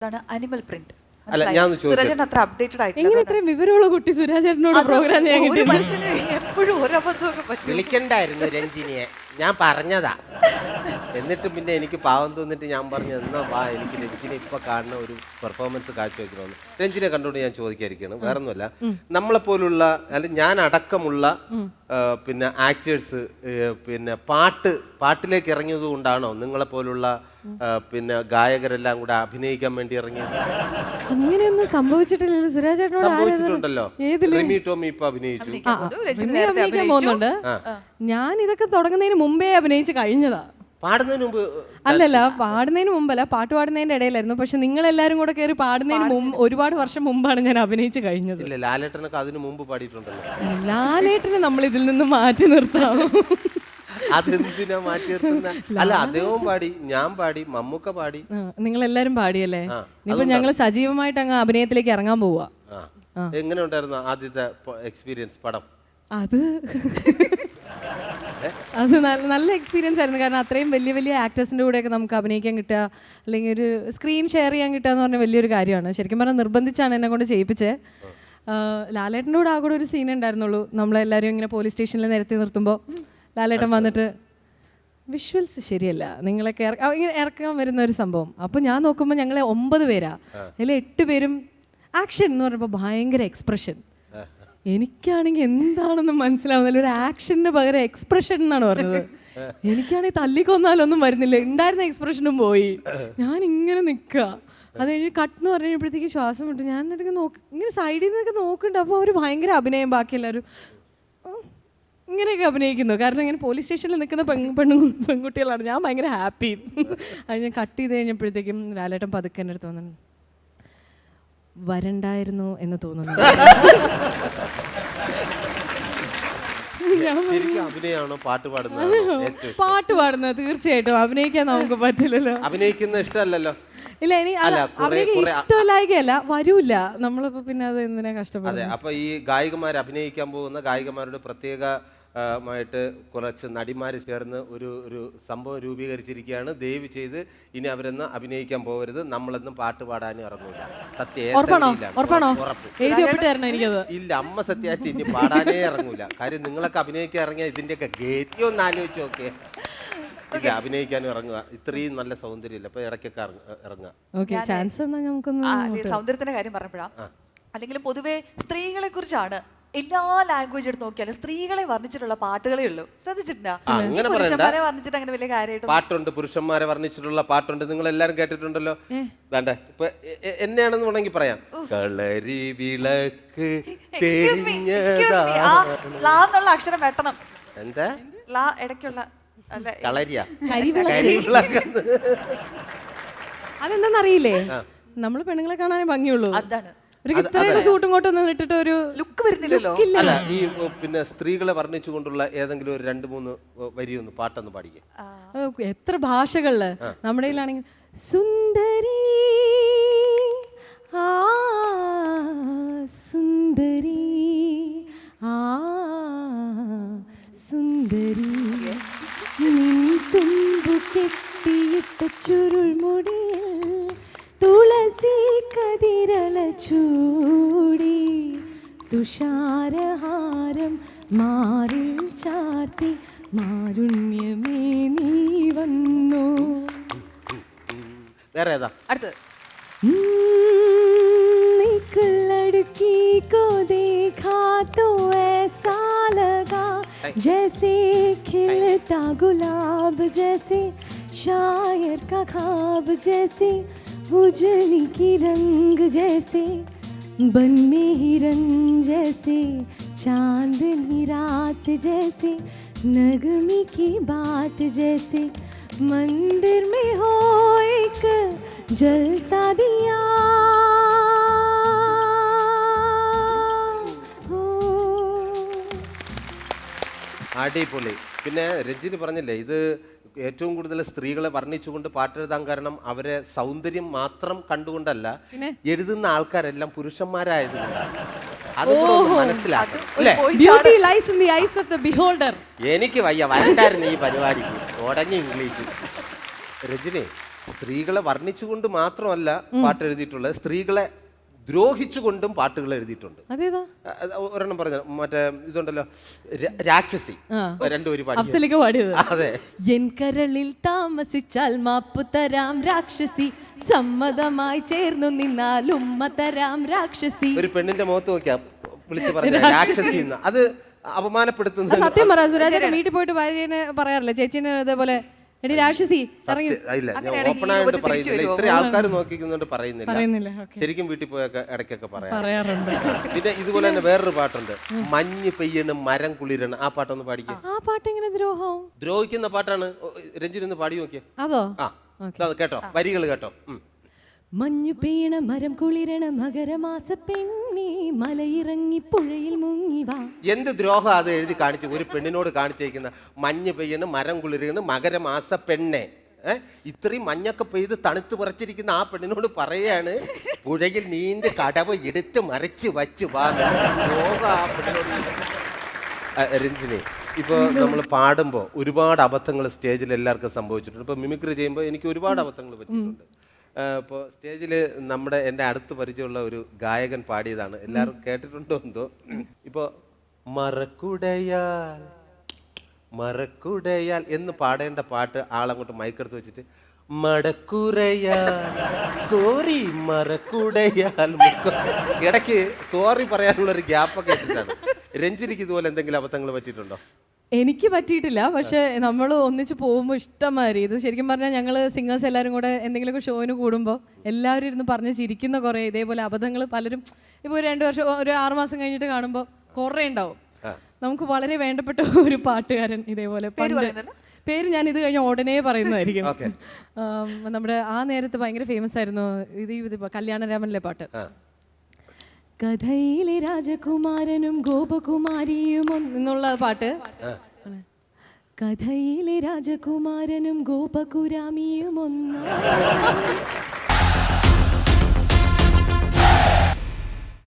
ഇതാണ് animal print അല്ല, ഞാൻ. അത്ര അപ്ഡേറ്റഡ് എങ്ങനെ ഇത്രയും വിവരമുള്ള കുട്ടി സുരാജേട്ടനോട് പ്രോഗ്രാം ചെയ്യാൻ ഒരു കിട്ടിയത് മനുഷ്യന് എപ്പോഴും ഒരബദ്ധമൊക്കെ പറ്റും വിളിക്കണ്ടായിരുന്നു രഞ്ജിനിയെ. ഞാൻ പറഞ്ഞതാ. എന്നിട്ട് പിന്നെ എനിക്ക് പാവം തോന്നിട്ട് ഞാൻ പറഞ്ഞു എന്നാ വാ എനിക്ക് രഞ്ജിനെ ഇപ്പൊ കാണുന്ന ഒരു പെർഫോമൻസ് കാഴ്ചവെക്കണമെന്ന് രഞ്ജിനെ കണ്ടുകൊണ്ട് ഞാൻ ചോദിക്കാതിരിക്കുകയാണ്. വേറെ ഒന്നുമല്ല നമ്മളെ പോലുള്ള അല്ല ഞാൻ അടക്കമുള്ള പിന്നെ ആക്ടേഴ്സ് പിന്നെ പാട്ട് പാട്ടിലേക്ക് ഇറങ്ങിയത് കൊണ്ടാണോ നിങ്ങളെ പോലുള്ള ആ, പിന്നെ ഗായകരെല്ലാം കൂടെ അഭിനയിക്കാൻ വേണ്ടി ഇറങ്ങിയത്? അങ്ങനെയൊന്നും സംഭവിച്ചിട്ടില്ലല്ലോ. സംഭവിച്ചിട്ടുണ്ടല്ലോ. റിമി ടോമി ഇപ്പൊ അഭിനയിച്ചു. ഞാൻ ഇതൊക്കെ തുടങ്ങുന്നതിന് മുമ്പേ അഭിനയിച്ച് കഴിഞ്ഞതാ. പാടുന്നതിന് മുമ്പ് അല്ലല്ല പാടുന്നതിന് മുമ്പല്ല പാട്ട് പാടുന്നതിന്റെ ഇടയിലായിരുന്നു. പക്ഷെ നിങ്ങൾ എല്ലാരും കൂടെ കയറി പാടുന്നതിന് മുമ്പ് ഒരുപാട് വർഷം മുമ്പാണ് ഞാൻ അഭിനയിച്ച് കഴിഞ്ഞത്. ഇല്ല ലാലേട്ടനൊക്കെ അതിന് മുമ്പ് പാടിയിട്ടുണ്ടല്ലോ. ലാലേട്ടനെ നമ്മൾ ഇതിൽ നിന്ന് മാറ്റി നിർത്താം അതെന്തിനാ മാറ്റി നിർത്തുന്ന? അല്ല അദ്ദേഹവും പാടി ഞാൻ പാടി മമ്മൂക്ക പാടി. നിങ്ങൾ എല്ലാരും പാടിയല്ലേ? ഇപ്പൊ ഞങ്ങൾ ഞങ്ങൾ സജീവമായിട്ട് അങ്ങ് അഭിനയത്തിലേക്ക് ഇറങ്ങാൻ പോവാ. ആ. എങ്ങനെ ഉണ്ടായിരുന്നു ആദ്യത്തെ എക്സ്പീരിയൻസ് പടം? അത് അത്. നല്ല നല്ല എക്സ്പീരിയൻസ് ആയിരുന്നു. കാരണം അത്രയും വലിയ വലിയ ആക്ടേഴ്സിന്റെ കൂടെയൊക്കെ നമുക്ക് അഭിനയിക്കാൻ കിട്ടുക അല്ലെങ്കിൽ ഒരു സ്ക്രീൻ ഷെയർ ചെയ്യാൻ കിട്ടുക എന്ന് പറഞ്ഞാൽ വലിയൊരു കാര്യമാണ്. ശരിക്കും പറഞ്ഞാൽ നിർബന്ധിച്ചാണ് എന്നെ കൊണ്ട് ചെയ്യിപ്പിച്ചത്. ലാലേട്ടന്റെ കൂടെ ആ കൂടെ ഒരു സീൻ ഉണ്ടായിരുന്നുള്ളൂ. നമ്മളെല്ലാവരും ഇങ്ങനെ പോലീസ് സ്റ്റേഷനിൽ നിരത്തി നിർത്തുമ്പോൾ ലാലേട്ടൻ വന്നിട്ട് വിഷ്വൽസ് ശരിയല്ല. നിങ്ങളൊക്കെ ഇങ്ങനെ ഇറക്കാൻ വരുന്ന ഒരു സംഭവം. അപ്പോൾ ഞാൻ നോക്കുമ്പോൾ ഞങ്ങളെ ഒമ്പത് പേരാ. അതിൽ എട്ട് പേരും ആക്ഷൻ എന്ന് പറയുമ്പോൾ ഭയങ്കര എക്സ്പ്രഷൻ എനിക്കാണെങ്കിൽ എന്താണെന്ന് മനസ്സിലാവുന്നില്ല. ഒരു ആക്ഷന് പകരം എക്സ്പ്രഷൻ എന്നാണ് പറഞ്ഞത്. എനിക്കാണെങ്കിൽ തല്ലിക്കൊന്നാലൊന്നും വരുന്നില്ല. ഉണ്ടായിരുന്ന എക്സ്പ്രഷനും പോയി. ഞാൻ ഇങ്ങനെ നിൽക്കുക അത് കഴിഞ്ഞ് കട്ട് എന്ന് പറഞ്ഞപ്പോഴത്തേക്ക് ശ്വാസം വിട്ടു. ഞാൻ എന്നിട്ട് നോക്കി. ഇങ്ങനെ സൈഡിൽ നിന്നൊക്കെ നോക്കുന്നുണ്ട്. അപ്പോൾ അവർ ഭയങ്കര അഭിനയം ബാക്കി എല്ലാവരും. ഉം, ഇങ്ങനെയൊക്കെ അഭിനയിക്കുന്നു. കാരണം ഇങ്ങനെ പോലീസ് സ്റ്റേഷനിൽ നിൽക്കുന്ന പെൺ പെണ്ണു പെൺകുട്ടികളാണ്. ഞാൻ ഭയങ്കര ഹാപ്പി അത് ഞാൻ കട്ട് ചെയ്ത് കഴിഞ്ഞപ്പോഴത്തേക്കും ലാലേട്ടൻ പതുക്കെ എന്റെ അടുത്ത് വന്നു വരണ്ടായിരുന്നു എന്ന് തോന്നുന്നു. ശരിക്കും അഭിനയമാണോ പാട്ട് പാടുന്നതാണോ? പാട്ട് പാടുന്നത് തീർച്ചയായിട്ടും. അഭിനയിക്കാൻ നമുക്ക് പറ്റില്ലല്ലോ. അഭിനയിക്കുന്ന ഇഷ്ടമല്ലല്ലോ. ഇല്ല ഇനി കുറെ- ഇഷ്ടമല്ലായികയല്ല വരൂല. നമ്മളിപ്പോ പിന്നെ അത് എന്തിനാ കഷ്ടപ്പെടുന്നത്? അപ്പൊ ഈ ഗായികമാർ അഭിനയിക്കാൻ പോകുന്ന ഗായികമാരുടെ പ്രത്യേക മായിട്ട് കുറച്ച് നടിമാർ ചേർന്ന് ഒരു ഒരു സംഭവം രൂപീകരിച്ചിരിക്കുകയാണ്. ദയവ് ചെയ്ത് ഇനി അവരെന്ന് അഭിനയിക്കാൻ പോകരുത്. നമ്മളൊന്നും പാട്ട് പാടാനും ഇറങ്ങൂല. സത്യം ഇല്ല. അമ്മ സത്യമായിട്ട് ഇനി പാടാനേ ഇറങ്ങൂല. കാര്യം നിങ്ങളൊക്കെ അഭിനയിക്കാൻ ഇറങ്ങിയ ഇതിന്റെയൊക്കെ ഗേറ്റി ഒന്ന് ആലോചിച്ച് നോക്കേ. ഇല്ല അഭിനയിക്കാനും ഇറങ്ങുക. ഇത്രയും നല്ല സൗന്ദര്യമില്ല. അപ്പൊ ഇടയ്ക്കൊക്കെ ഇറങ്ങ- ഇറങ്ങുക. ഓക്കെ ചാൻസ് എന്നാ നമുക്കൊന്ന് ആ, ഈ സൗന്ദര്യത്തിന്റെ കാര്യം പറഞ്ഞപ്പോഴാ അല്ലെങ്കിൽ പൊതുവെ സ്ത്രീകളെ കുറിച്ചാണ് എല്ലാ ലാംഗ്വേജ് എടുത്ത് നോക്കിയാലും സ്ത്രീകളെ വർണിച്ചിട്ടുള്ള പാട്ടുകളേ ഉള്ളൂ. ശ്രദ്ധിച്ചിട്ടുണ്ടോ? അങ്ങനെ പറയണ്ട. പുരുഷന്മാരെ വർണിച്ചിട്ട് അങ്ങനെ വലിയ കാര്യമായിട്ട് പാട്ടുണ്ട് പുരുഷന്മാരെ വർണിച്ചിട്ടുള്ള പാട്ടുണ്ട്. നിങ്ങൾ എല്ലാരും കേട്ടിട്ടുണ്ടല്ലോ വേണ്ട? ഇപ്പൊ എന്നെയാണെന്ന് വേണമെങ്കിൽ പറയാം. കളരി വിളക്ക് എക്സ്ക്യൂസ് മീ എക്സ്ക്യൂസ് മീ ലാ എന്നുള്ള അക്ഷരം വെട്ടണം എന്താ? ലാ ഇടയ്ക്കുള്ള കളരിയാ? അതെന്താന്നറിയില്ലേ? നമ്മൾ പെണ്ണുങ്ങളെ കാണാനേ ഭംഗിയുള്ളൂ. അതാണ്. സൂട്ടും ഇട്ടിട്ട് ഒരു ലുക്ക് വരുന്നില്ലല്ലോ. അല്ല ഈ പിന്നെ സ്ത്രീകളെ വർണിച്ചുകൊണ്ടുള്ള ഏതെങ്കിലും ഒരു രണ്ട് മൂന്ന് വരിയൊന്നും പാട്ടൊന്ന് പാടിക്കുക എത്ര ഭാഷകളിൽ. നമ്മുടെ സുന്ദരി ആ സുന്ദരി ആ സുന്ദരി. നിൻ തുമ്പു കെട്ടിയിട്ട ചുരുൾമുടിയിൽ തുളസി കതിരല ചൂടി തുഷാരഹാരം മാറിൽ ചാർത്തി മാരുണ്യമേ നീ വന്നു വേറെ ഏതാ അടുത്തത് हम्म, एक लड़की को देखा तो ऐसा लगा जैसे खिलता गुलाब जैसे शायर का ख्वाब जैसे उजली की रंग जैसे बन में हिरन जैसे चांदनी रात जैसे नगमी की बात जैसे मंदिर में हो एक जलता दिया हो അടിപൊളി പിന്നെ രഞ്ജിനി പറഞ്ഞില്ലേ ഇത് ഏറ്റവും കൂടുതൽ സ്ത്രീകളെ വർണിച്ചുകൊണ്ട് പാട്ടെഴുതാൻ കാരണം അവരെ സൗന്ദര്യം മാത്രം കണ്ടുകൊണ്ടല്ല എഴുതുന്ന ആൾക്കാരെല്ലാം പുരുഷന്മാരായതുകൊണ്ടാണ്. അത് കൂടെ അല്ലേ? Beauty lies in the eyes of the beholder. എനിക്ക് വയ്യ വരണ്ടായിരുന്നു ഈ പരിപാടിക്ക് തുടങ്ങി ഇംഗ്ലീഷ്. രജനി സ്ത്രീകളെ വർണിച്ചുകൊണ്ട് മാത്രമല്ല പാട്ട് എഴുതിയിട്ടുള്ളത് സ്ത്രീകളെ ദ്രോഹിച്ചുകൊണ്ടും പാട്ടുകൾ എഴുതിയിട്ടുണ്ട്. ഒരെണ്ണം പറഞ്ഞ? മറ്റേ ഇതുണ്ടല്ലോ ര- രാക്ഷസി. അഫ്സലിക്ക പാടിയത്. അതെ. എൻ കരളിൽ താമസിച്ചാൽ മാപ്പ് തരാം രാക്ഷസി. സമ്മതമായി ചേർന്നു നിന്നാൽ ഉമ്മ തരാം രാക്ഷസി. ഒരു പെണ്ണിന്റെ മുഖത്ത് നോക്കിയാ വിളിച്ച് പറഞ്ഞ രാക്ഷസി. എന്ന്. അത് അപമാനപ്പെടുത്തുന്നു സത്യം പറയാം സുരാജേട്ടൻ വീട്ടിൽ പോയിട്ട് ഭാര്യനെ പറയാറില്ല? ചേച്ചിനെ ഇതേപോലെ എടി രാക്ഷസി ഇറങ്ങി. ഓപ്പൺ ആയിട്ട് പറയുന്നില്ല? ഇത്രയും ആൾക്കാർ നോക്കിക്കുന്നുണ്ട് പറയുന്നില്ല. ശരിക്കും വീട്ടിൽ പോയൊക്കെ ഇടയ്ക്കൊക്കെ പറയാം. പറയാറുണ്ട്. പിന്നെ ഇതുപോലെ തന്നെ വേറൊരു പാട്ടുണ്ട്. മഞ്ഞ് പെയ്യണ് മരം കുളിരണം. ആ പാട്ടൊന്ന് പാടിക്കാം. ആ പാട്ട് എങ്ങനെ ദ്രോഹവും ദ്രോഹിക്കുന്ന പാട്ടാണ്. രഞ്ജിനൊന്ന് ഒന്ന് പാടി നോക്കിയോ. അതോ? ആ. കേട്ടോ. വരികൾ കേട്ടോ. മഞ്ഞു പെയ്യണ മരം കുളിരണ മകരമാസ പെണ്ണി മലയിറങ്ങി പുഴയിൽ മുങ്ങി വാ. എന്ത് ദ്രോഹം അത് എഴുതി കാണിച്ചു ഒരു പെണ്ണിനോട് കാണിച്ചേക്കുന്ന മഞ്ഞ് പെയ്യണ മരം കുളിരുന്ന് മകരമാസ പെണ്ണെ? ഇത്രയും മഞ്ഞൊക്കെ പെയ്ത് തണുത്ത് പറിച്ചിരിക്കുന്ന ആ പെണ്ണിനോട് പറയാണ് പുഴയിൽ നീന്തി കടവ് എടുത്ത് മറിച്ച് വച്ച് വാ. ദ്രോഹം ആ പെണ്ണിനോട്. രഞ്ജിനി ഇപ്പോൾ നമ്മൾ പാടുമ്പോൾ ഒരുപാട് അബദ്ധങ്ങൾ സ്റ്റേജിൽ എല്ലാവർക്കും സംഭവിച്ചിട്ടുണ്ട്. ഇപ്പോൾ മിമിക്രി ചെയ്യുമ്പോൾ എനിക്ക് ഒരുപാട് അബദ്ധങ്ങൾ പറ്റിയിട്ടുണ്ട്. ഇപ്പോൾ സ്റ്റേജിൽ നമ്മുടെ എന്റെ അടുത്ത് പരിചയമുള്ള ഒരു ഗായകൻ പാടിയതാണ്. എല്ലാവരും കേട്ടിട്ടുണ്ടോ എന്തോ? ഇപ്പോൾ മറക്കുടയാൽ മറക്കുടയാൽ എന്ന് പാടേണ്ട പാട്ട് ആളങ്ങോട്ട് മൈക്കെടുത്ത് വെച്ചിട്ട് മടക്കുരയാൽ സോറി മറക്കുടയാൽ ഇടയ്ക്ക് സോറി പറയാനുള്ള ഒരു ഗ്യാപ്പൊക്കെ ഇട്ടിട്ടാണ് രഞ്ജിനിക്ക് ഇതുപോലെ എന്തെങ്കിലും അബദ്ധങ്ങൾ പറ്റിയിട്ടുണ്ടോ? എനിക്ക് പറ്റിയിട്ടില്ല പക്ഷെ നമ്മൾ ഒന്നിച്ച് പോകുമ്പോൾ ഇഷ്ടമാതിരി. ഇത് ശരിക്കും പറഞ്ഞാൽ ഞങ്ങൾ സിംഗേഴ്സ് എല്ലാവരും കൂടെ എന്തെങ്കിലുമൊക്കെ ഷോയിന് കൂടുമ്പോൾ എല്ലാവരും ഇരുന്ന് പറഞ്ഞ് ചിരിക്കുന്ന കുറേ ഇതേപോലെ അബദ്ധങ്ങൾ പലരും ഇപ്പോൾ ഒരു രണ്ട് വർഷം ഒരു ആറുമാസം കഴിഞ്ഞിട്ട് കാണുമ്പോൾ കുറേ ഉണ്ടാവും. നമുക്ക് വളരെ വേണ്ടപ്പെട്ട ഒരു പാട്ടുകാരൻ ഇതേപോലെ പണ്ട്? പേര് ഞാൻ ഇത് കഴിഞ്ഞ ഉടനെ പറയുന്നതായിരിക്കും. നമ്മുടെ ആ നേരത്ത് ഭയങ്കര ഫേമസ് ആയിരുന്നു ഇത് കല്യാണരാമനിലെ പാട്ട്. കഥയിലെ രാജകുമാരനും ഗോപകുമാരിയും ഒന്നുള്ള എന്നുള്ള പാട്ട്. കഥയിലെ രാജകുമാരനും ഗോപകുരാമിയും ഒന്നായി